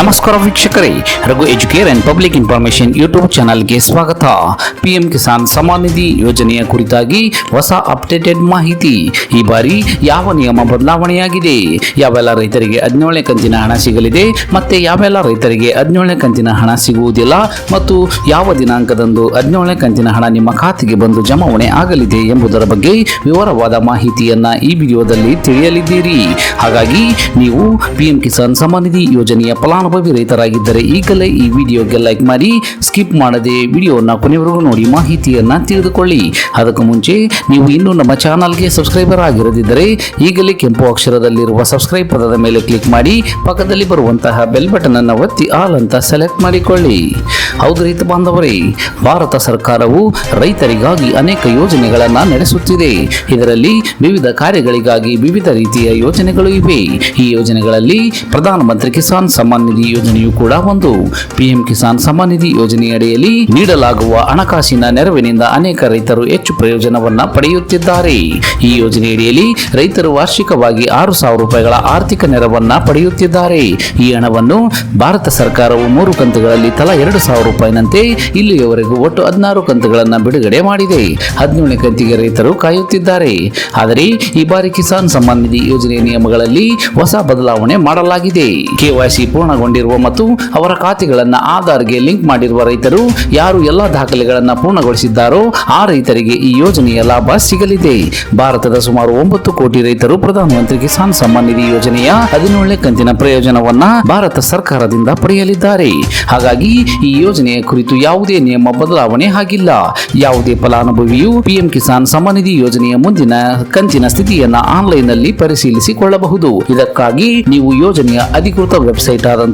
ನಮಸ್ಕಾರ ವೀಕ್ಷಕರೇ. Raghu Educare and public information YouTube ಚಾನಲ್ಗೆ ಸ್ವಾಗತ. ಪಿಎಂ ಕಿಸಾನ್ ಸಮ್ಮಾನ್ ನಿಧಿ ಯೋಜನೆಯ ಕುರಿತಾಗಿ ಹೊಸ ಅಪ್ಡೇಟೆಡ್ ಮಾಹಿತಿ. ಈ ಬಾರಿ ಯಾವ ನಿಯಮ ಬದಲಾವಣೆಯಾಗಿದೆ? ಯಾವೆಲ್ಲ ರೈತರಿಗೆ ಹದಿನೇಳನೇ ಕಂತಿನ ಹಣ ಸಿಗಲಿದೆ? ಮತ್ತೆ ಯಾವೆಲ್ಲ ರೈತರಿಗೆ ಹದಿನೇಳನೇ ಕಂತಿನ ಹಣ ಸಿಗುವುದಿಲ್ಲ? ಮತ್ತು ಯಾವ ದಿನಾಂಕದಂದು ಹದಿನೇಳನೇ ಕಂತಿನ ಹಣ ನಿಮ್ಮ ಖಾತೆಗೆ ಬಂದು ಜಮಾವಣೆ ಆಗಲಿದೆ ಎಂಬುದರ ಬಗ್ಗೆ ವಿವರವಾದ ಮಾಹಿತಿಯನ್ನ ಈ ವಿಡಿಯೋದಲ್ಲಿ ತಿಳಿಯಲಿದ್ದೀರಿ. ಹಾಗಾಗಿ ನೀವು ಪಿಎಂ ಕಿಸಾನ್ ಸಮ್ಮಾನ್ ನಿಧಿ ಯೋಜನೆಯ ಫಲಾನುಭವಿ ರೈತರಾಗಿದ್ದರೆ ಈಗಲೇ ಈ ವಿಡಿಯೋಗೆ ಲೈಕ್ ಮಾಡಿ ಸ್ಕಿಪ್ ಮಾಡದೆ ವಿಡಿಯೋನ ಕೊನೆವರೆಗೂ ನೋಡಿ, ಮಾಹಿತಿಯನ್ನು ತಿಳಿದುಕೊಳ್ಳಿ. ಅದಕ್ಕೂ ಮುಂಚೆ ನೀವು ಇನ್ನೂ ನಮ್ಮ ಚಾನಲ್ಗೆ ಸಬ್ಸ್ಕ್ರೈಬರ್ ಆಗಿರದಿದ್ದರೆ ಈಗಲೇ ಕೆಂಪು ಅಕ್ಷರದಲ್ಲಿರುವ ಸಬ್ಸ್ಕ್ರೈಬ್ ಪದದ ಮೇಲೆ ಕ್ಲಿಕ್ ಮಾಡಿ, ಪಕ್ಕದಲ್ಲಿ ಬರುವಂತಹ ಬೆಲ್ ಬಟನ್ ಅನ್ನು ಒತ್ತಿ ಆಲ್ ಅಂತ ಸೆಲೆಕ್ಟ್ ಮಾಡಿಕೊಳ್ಳಿ. ಹೌದು ರೈತ ಬಾಂಧವರೇ, ಭಾರತ ಸರ್ಕಾರವು ರೈತರಿಗಾಗಿ ಅನೇಕ ಯೋಜನೆಗಳನ್ನು ನಡೆಸುತ್ತಿದೆ. ಇದರಲ್ಲಿ ವಿವಿಧ ಕಾರ್ಯಗಳಿಗಾಗಿ ವಿವಿಧ ರೀತಿಯ ಯೋಜನೆಗಳು ಇವೆ. ಈ ಯೋಜನೆಗಳಲ್ಲಿ ಪ್ರಧಾನಮಂತ್ರಿ ಕಿಸಾನ್ ಸಮ್ಮಾನ್ ನಿಧಿ ಯೋಜನೆಯು ಕೂಡ ಒಂದು ಪಿಎಂ ಕಿಸಾನ್ ಸಮ್ಮಾನ್ ನಿಧಿ ಯೋಜನೆಯಡಿಯಲ್ಲಿ ನೀಡಲಾಗುವ ಹಣಕಾಸಿನ ನೆರವಿನಿಂದ ಅನೇಕ ರೈತರು ಹೆಚ್ಚು ಪ್ರಯೋಜನವನ್ನ ಪಡೆಯುತ್ತಿದ್ದಾರೆ. ಈ ಯೋಜನೆಯಡಿಯಲ್ಲಿ ರೈತರು ವಾರ್ಷಿಕವಾಗಿ ಆರು ಸಾವಿರ ರೂಪಾಯಿಗಳ ಆರ್ಥಿಕ ನೆರವನ್ನ ಪಡೆಯುತ್ತಿದ್ದಾರೆ. ಈ ಹಣವನ್ನು ಭಾರತ ಸರ್ಕಾರವು ಮೂರು ಕಂತುಗಳಲ್ಲಿ ತಲಾ ಎರಡು ಸಾವಿರ ರೂಪಾಯಿನಂತೆ ಇಲ್ಲಿಯವರೆಗೂ ಒಟ್ಟು ಹದಿನಾರು ಕಂತುಗಳನ್ನು ಬಿಡುಗಡೆ ಮಾಡಿದೆ. ಹದಿನೇಳನೇ ಕಂತಿಗೆ ರೈತರು ಕಾಯುತ್ತಿದ್ದಾರೆ. ಆದರೆ ಈ ಬಾರಿ ಕಿಸಾನ್ ಸಮ್ಮಾನ್ ನಿಧಿ ಯೋಜನೆಯ ನಿಯಮಗಳಲ್ಲಿ ಹೊಸ ಬದಲಾವಣೆ ಮಾಡಲಾಗಿದೆ. ಕೆವೈಸಿ ಪೂರ್ಣಗೊಂಡಿರುವ ಮತ್ತು ಅವರ ಖಾತೆಗಳನ್ನು ಆಧಾರ್ಗೆ ಲಿಂಕ್ ಮಾಡಿರುವ ರೈತರು ಯಾರು ಎಲ್ಲ ದಾಖಲೆಗಳನ್ನು ಪೂರ್ಣಗೊಳಿಸಿದ್ದಾರೋ ಆ ರೈತರಿಗೆ ಈ ಯೋಜನೆಯ ಲಾಭ ಸಿಗಲಿದೆ. ಭಾರತದ ಸುಮಾರು ಒಂಬತ್ತು ಕೋಟಿ ರೈತರು ಪ್ರಧಾನಮಂತ್ರಿ ಕಿಸಾನ್ ಸಮ್ಮಾನ್ ನಿಧಿ ಯೋಜನೆಯ ಹದಿನೇಳನೇ ಕಂತಿನ ಪ್ರಯೋಜನವನ್ನ ಭಾರತ ಸರ್ಕಾರದಿಂದ ಪಡೆಯಲಿದ್ದಾರೆ. ಹಾಗಾಗಿ ಈ ಯೋಜನೆಯ ಕುರಿತು ಯಾವುದೇ ನಿಯಮ ಬದಲಾವಣೆ ಆಗಿಲ್ಲ. ಯಾವುದೇ ಫಲಾನುಭವಿಯು ಪಿಎಂ ಕಿಸಾನ್ ಸಮ್ಮಾನ್ ನಿಧಿ ಯೋಜನೆಯ ಮುಂದಿನ ಕಂತಿನ ಸ್ಥಿತಿಯನ್ನು ಆನ್ಲೈನ್ನಲ್ಲಿ ಪರಿಶೀಲಿಸಿಕೊಳ್ಳಬಹುದು. ಇದಕ್ಕಾಗಿ ನೀವು ಯೋಜನೆಯ ಅಧಿಕೃತ ವೆಬ್ಸೈಟ್ ಆದಂತಹ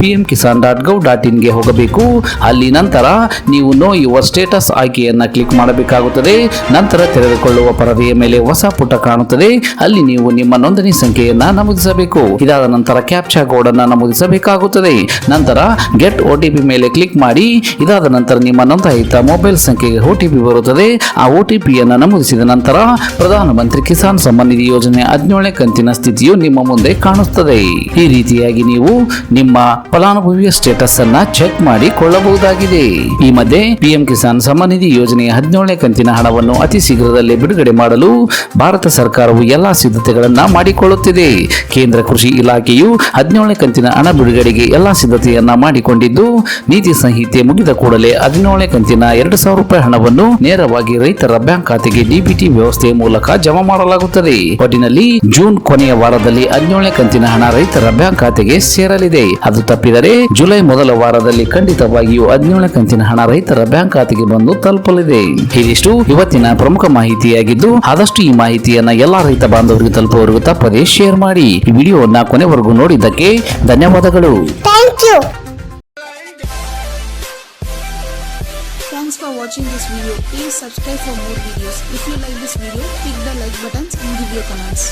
PM Kisan dot gov dot ಇನ್ಗೆ ಹೋಗಬೇಕು. ಅಲ್ಲಿ ನಂತರ ನೀವು ನೋ ಯುವರ್ ಸ್ಟೇಟಸ್ ಆಯ್ಕೆಯನ್ನು ಕ್ಲಿಕ್ ಮಾಡಬೇಕಾಗುತ್ತದೆ. ನಂತರ ತೆರೆದುಕೊಳ್ಳುವ ಪರದೆಯ ಮೇಲೆ ಹೊಸ ಪುಟ ಕಾಣುತ್ತದೆ. ಅಲ್ಲಿ ನೀವು ನಿಮ್ಮ ನೋಂದಣಿ ಸಂಖ್ಯೆಯನ್ನು ನಮೂದಿಸಬೇಕು. ಇದಾದ ನಂತರ ಕ್ಯಾಪ್ಚಾ ಕೋಡ್ ಅನ್ನು ನಮೂದಿಸಬೇಕಾಗುತ್ತದೆ. ನಂತರ ಗೆಟ್ ಒ ಟಿ ಪಿ ಮೇಲೆ ಕ್ಲಿಕ್ ಮಾಡಿ. ಇದಾದ ನಂತರ ನಿಮ್ಮ ನೋಂದಾಯಿತ ಮೊಬೈಲ್ ಸಂಖ್ಯೆಗೆ ಒ ಟಿ ಪಿ ಬರುತ್ತದೆ. ಆ ಒ ಟಿ ಪಿಯನ್ನು ನಮೂದಿಸಿದ ನಂತರ ಪ್ರಧಾನಮಂತ್ರಿ ಕಿಸಾನ್ ಸಮ್ಮಾನ್ ನಿಧಿ ಯೋಜನೆ ಹದಿನೇಳನೇ ಕಂತಿನ ಸ್ಥಿತಿಯು ನಿಮ್ಮ ಮುಂದೆ ಕಾಣುತ್ತದೆ. ಈ ರೀತಿಯಾಗಿ ನೀವು ನಿಮ್ಮ ಫಲಾನುಭವಿಯ ಸ್ಟೇಟಸ್ ಅನ್ನ ಚೆಕ್ ಮಾಡಿ ಕೊಳ್ಳಬಹುದಾಗಿದೆ. ಈ ಮಧ್ಯೆ ಪಿಎಂ ಕಿಸಾನ್ ಸಮ್ಮಾನ್ ನಿಧಿ ಯೋಜನೆಯ ಹದಿನೇಳನೇ ಕಂತಿನ ಹಣವನ್ನು ಅತಿ ಶೀಘ್ರದಲ್ಲೇ ಬಿಡುಗಡೆ ಮಾಡಲು ಭಾರತ ಸರ್ಕಾರವು ಎಲ್ಲಾ ಸಿದ್ಧತೆಗಳನ್ನ ಮಾಡಿಕೊಳ್ಳುತ್ತಿದೆ. ಕೇಂದ್ರ ಕೃಷಿ ಇಲಾಖೆಯು ಹದಿನೇಳನೇ ಕಂತಿನ ಹಣ ಬಿಡುಗಡೆಗೆ ಎಲ್ಲಾ ಸಿದ್ಧತೆಯನ್ನ ಮಾಡಿಕೊಂಡಿದ್ದು, ನೀತಿ ಸಂಹಿತೆ ಮುಗಿದ ಕೂಡಲೇ ಹದಿನೇಳನೇ ಕಂತಿನ ಎರಡು ಸಾವಿರ ರೂಪಾಯಿ ಹಣವನ್ನು ನೇರವಾಗಿ ರೈತರ ಬ್ಯಾಂಕ್ ಖಾತೆಗೆ ಡಿಬಿಟಿ ವ್ಯವಸ್ಥೆಯ ಮೂಲಕ ಜಮಾ ಮಾಡಲಾಗುತ್ತದೆ. ಒಟ್ಟಿನಲ್ಲಿ ಜೂನ್ ಕೊನೆಯ ವಾರದಲ್ಲಿ ಹದಿನೇಳನೇ ಕಂತಿನ ಹಣ ರೈತರ ಬ್ಯಾಂಕ್ ಖಾತೆಗೆ ಸೇರಲಿದೆ ಅದು ತಪ್ಪಿದರೆ ಜುಲೈ ಮೊದಲ ವಾರದಲ್ಲಿ ಖಂಡಿತವಾಗಿಯೂ ಹದಿನೇಳನೇ ಕಂತಿನ ಹಣ ರೈತರ ಬ್ಯಾಂಕ್ ಖಾತೆಗೆ ಬಂದು ತಲುಪಲಿದೆ ಇದಿಷ್ಟು ಇವತ್ತಿನ ಪ್ರಮುಖ ಮಾಹಿತಿಯಾಗಿದ್ದು ಆದಷ್ಟು ಈ ಮಾಹಿತಿಯನ್ನ ಎಲ್ಲಾ ರೈತ ಬಾಂಧವರಿಗೆ ತಲುಪುವವರೆಗೂ ತಪ್ಪದೇ ಶೇರ್ ಮಾಡಿ ಈ ವಿಡಿಯೋವನ್ನ ಕೊನೆವರೆಗೂ ನೋಡಿದ್ದಕ್ಕೆ ಧನ್ಯವಾದಗಳು Thank you. Thanks for watching this video. Please subscribe for more videos. If you like this video, click the like buttons and give your comments.